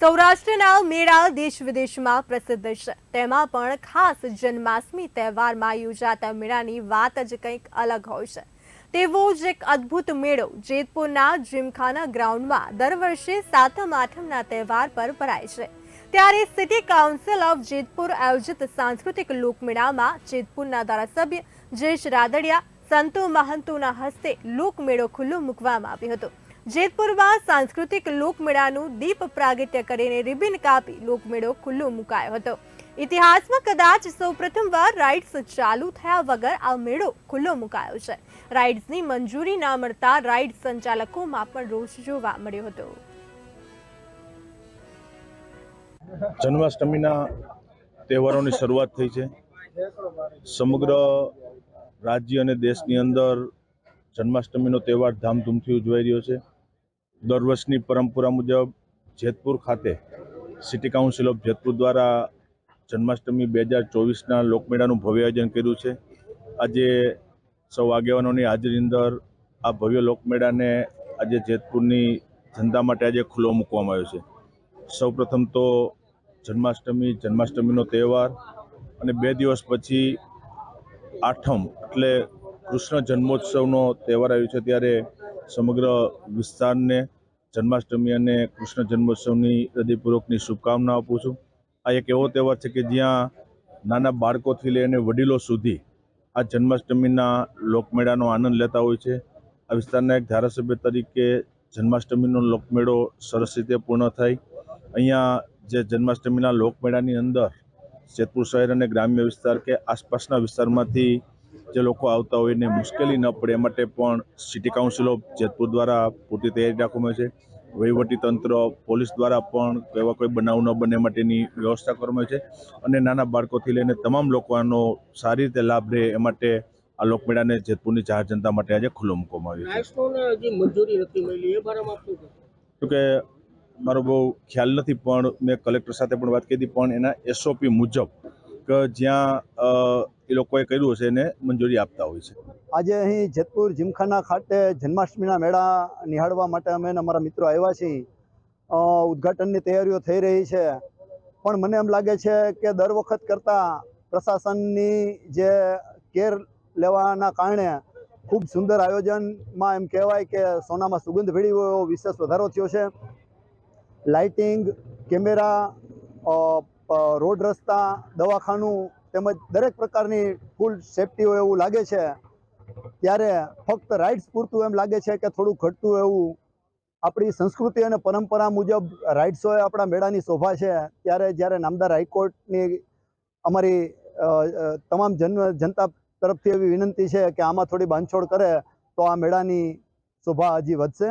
સૌરાષ્ટ્રના મેળા દેશ વિદેશમાં પ્રસિદ્ધ છે. તેમાં પણ ખાસ જન્માષ્ટમી તહેવારમાં યોજાતા મેળાની વાત જ કંઈક અલગ હોય છે. તેવો જ એક અદ્ભુત મેળો જેતપુરના જીમખાના ગ્રાઉન્ડમાં દર વર્ષે સાતમ, આઠમના તહેવાર પર ભરાય છે. ત્યારે સિટી કાઉન્સિલ ઓફ જેતપુર આયોજિત સાંસ્કૃતિક લોકમેળામાં જેતપુરના ધારાસભ્ય જયેશ રાદડિયા, સંતો મહંતોના હસ્તે લોકમેળો ખુલ્લો મૂકવામાં આવ્યો હતો. જેતપુરમાં સાંસ્કૃતિક લોકમેળાનું દીપ પ્રાગટ્ય કરીને રિબિન કાપી લોકમેળો ખુલ્લો મુકાયો હતો. ઇતિહાસમાં કદાચ સૌ પ્રથમવાર રાઇડ્સ ચાલુ થયા વગર આ મેળો ખુલ્લો મુકાયો છે. રાઇડ્સની મંજૂરી ના મળતા રાઇડ સંચાલકોમાં પણ રોષ જોવા મળ્યો હતો. જન્માષ્ટમીના તહેવારોની શરૂઆત થઈ છે. સમગ્ર રાજ્ય અને દેશની અંદર જન્માષ્ટમીનો તહેવાર ધામધૂમથી ઉજવાઈ રહ્યો છે. દર વર્ષની પરંપરા મુજબ જેતપુર ખાતે સિટી કાઉન્સિલ ઓફ જેતપુર દ્વારા જન્માષ્ટમી બે હજાર ચોવીસના લોકમેળાનું ભવ્ય આયોજન કર્યું છે. આજે સૌ આગેવાનોની હાજરી અંદર આ ભવ્ય લોકમેળાને આજે જેતપુરની જનતા માટે આજે ખુલ્લો મૂકવામાં આવ્યો છે. સૌપ્રથમ તો જન્માષ્ટમી, જન્માષ્ટમીનો તહેવાર અને બે દિવસ પછી આઠમ એટલે કૃષ્ણ જન્મોત્સવનો તહેવાર આવ્યો છે. ત્યારે સમગ્ર વિસ્તારને જન્માષ્ટમી અને કૃષ્ણ જન્મોત્સવની હૃદયપૂર્વકની શુભકામના આપું છું. આ એક એવો તહેવાર છે કે જ્યાં નાના બાળકોથી લઈને વડીલો સુધી આ જન્માષ્ટમીના લોકમેળાનો આનંદ લેતા હોય છે. આ વિસ્તારના એક ધારાસભ્ય તરીકે જન્માષ્ટમીનો લોકમેળો સરસ રીતે પૂર્ણ થાય. અહીંયા જે જન્માષ્ટમીના લોકમેળાની અંદર જેતપુર શહેર અને ગ્રામ્ય વિસ્તાર કે આસપાસના વિસ્તારમાંથી જે લોકો આવતા હોય એને મુશ્કેલી ન પડે એ માટે પણ સિટી કાઉન્સિલ ઓફ જેતપુર દ્વારા પૂરતી તૈયારી રાખવામાં છે. વહીવટી તંત્ર પોલીસ દ્વારા પણ એવા કોઈ બનાવ ન બને માટેની વ્યવસ્થા કરવામાં છે. અને નાના બાળકોથી લઈને તમામ લોકો આનો સારી રીતે લાભ રહે એ માટે આ લોકમેળાને જેતપુરની જાહેર જનતા માટે આજે ખુલ્લો મૂકવામાં આવ્યો છે. તો કે મારો બહુ ખ્યાલ નથી પણ મેં કલેક્ટર સાથે પણ વાત કરી હતી. પણ એના એસઓપી મુજબ કે જ્યાં એ લોકોએ કર્યું હશે એને મંજૂરી આપતા હોય છે. આજે અહીં જેતપુર જીમખાના ખાતે જન્માષ્ટમીના મેળા નિહાળવા માટે અમે અમારા મિત્રો આવ્યા છીએ. ઉદ્ઘાટનની તૈયારીઓ થઈ રહી છે. પણ મને એમ લાગે છે કે દર વખત કરતાં પ્રશાસનની જે કેર લેવાના કારણે ખૂબ સુંદર આયોજનમાં એમ કહેવાય કે સોનામાં સુગંધ ભેળી એવો વિશેષ વધારો થયો છે. લાઇટિંગ, કેમેરા રોડ રસ્તા, દવાખાનું તેમજ દરેક પ્રકારની ફૂલ સેફટી હોય એવું લાગે છે. ત્યારે ફક્ત રાઇડ્સ પૂરતું એમ લાગે છે કે થોડું ઘટતું એવું. આપણી સંસ્કૃતિ અને પરંપરા મુજબ રાઇડ્સો એ આપણા મેળાની શોભા છે. ત્યારે જ્યારે નામદાર હાઈકોર્ટની અમારી તમામ જન, જનતા તરફથી એવી વિનંતી છે કે આમાં થોડી બાંધછોડ કરે તો આ મેળાની શોભા હજી વધશે.